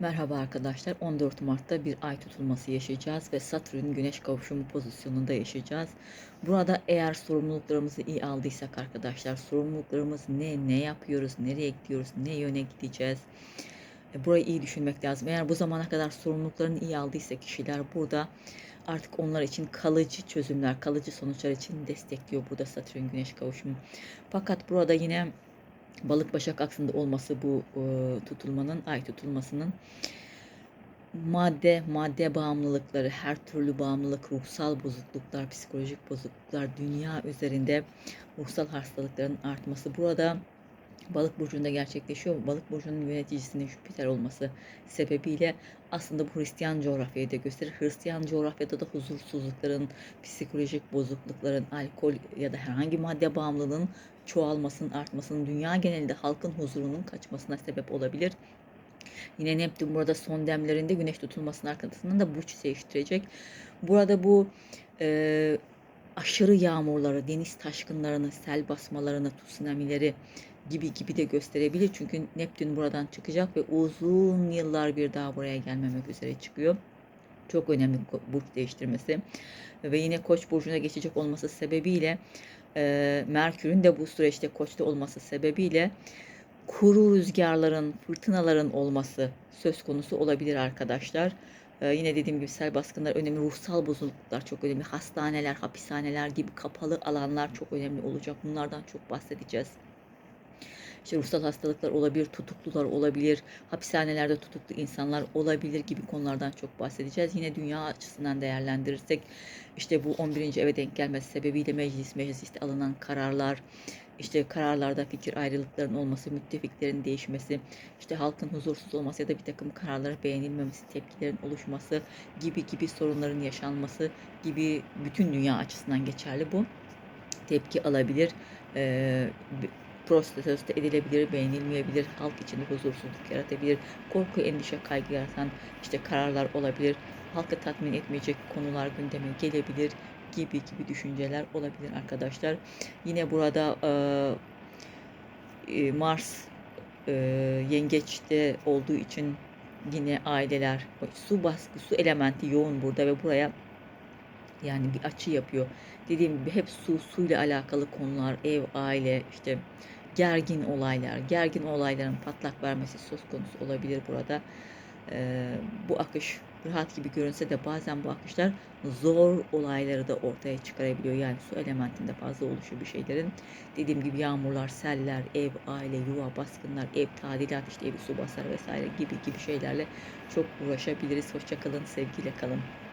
Merhaba arkadaşlar. 14 Mart'ta bir ay tutulması yaşayacağız ve Satürn Güneş kavuşumu pozisyonunda yaşayacağız. Burada eğer sorumluluklarımızı iyi aldıysak arkadaşlar, sorumluluklarımız ne, ne yapıyoruz, nereye gidiyoruz, ne yöne gideceğiz? E, Burayı iyi düşünmek lazım. Eğer bu zamana kadar sorumluluklarını iyi aldıysa kişiler burada artık onlar için kalıcı çözümler, kalıcı sonuçlar için destekliyor burada Satürn Güneş kavuşumu. Fakat burada yine Balık Başak aksında olması bu e, tutulmanın, ay tutulmasının madde, madde bağımlılıkları, her türlü bağımlılık, ruhsal bozukluklar, psikolojik bozukluklar, dünya üzerinde ruhsal hastalıkların artması. Burada Balık burcunda gerçekleşiyor. Balık burcunun yöneticisinin Jüpiter olması sebebiyle aslında bu Hristiyan coğrafyayı da gösterir. Hristiyan coğrafyada da huzursuzlukların, psikolojik bozuklukların, alkol ya da herhangi madde bağımlılığının çoğalmasının, artmasının, dünya genelinde halkın huzurunun kaçmasına sebep olabilir. Yine Neptün burada son demlerinde güneş tutulmasının arkasından da burç değiştirecek. Burada bu e, aşırı yağmurları, deniz taşkınlarını, sel basmalarını, tsunamileri gibi gibi de gösterebilir. Çünkü Neptün buradan çıkacak ve uzun yıllar bir daha buraya gelmemek üzere çıkıyor. Çok önemli burç değiştirmesi. Ve yine Koç burcuna geçecek olması sebebiyle e, Merkür'ün de bu süreçte Koç'ta olması sebebiyle kuru rüzgarların, fırtınaların olması söz konusu olabilir arkadaşlar. Ee, yine dediğim gibi sel baskınlar önemli, ruhsal bozukluklar çok önemli, hastaneler, hapishaneler gibi kapalı alanlar çok önemli olacak. Bunlardan çok bahsedeceğiz. İşte ruhsal hastalıklar olabilir, tutuklular olabilir, hapishanelerde tutuklu insanlar olabilir gibi konulardan çok bahsedeceğiz. Yine dünya açısından değerlendirirsek işte bu 11. eve denk gelmesi sebebiyle meclis, mecliste alınan kararlar, işte kararlarda fikir ayrılıklarının olması, müttefiklerin değişmesi, işte halkın huzursuz olması ya da bir takım kararlara beğenilmemesi, tepkilerin oluşması gibi gibi sorunların yaşanması gibi bütün dünya açısından geçerli bu. Tepki alabilir, e, protesto edilebilir, beğenilmeyebilir, halk içinde huzursuzluk yaratabilir, korku, endişe, kaygı yaratan işte kararlar olabilir, halkı tatmin etmeyecek konular gündeme gelebilir gibi gibi düşünceler olabilir arkadaşlar. Yine burada e, Mars e, yengeçte olduğu için yine aileler su baskı su elementi yoğun burada ve buraya yani bir açı yapıyor. Dediğim gibi hep su suyla alakalı konular, ev, aile, işte gergin olaylar, gergin olayların patlak vermesi söz konusu olabilir burada. Ee, bu akış rahat gibi görünse de bazen bu akışlar zor olayları da ortaya çıkarabiliyor. Yani su elementinde fazla oluşu bir şeylerin. Dediğim gibi yağmurlar, seller, ev, aile, yuva, baskınlar, ev tadilat, işte evi su basar vesaire gibi gibi şeylerle çok uğraşabiliriz. Hoşçakalın, sevgiyle kalın.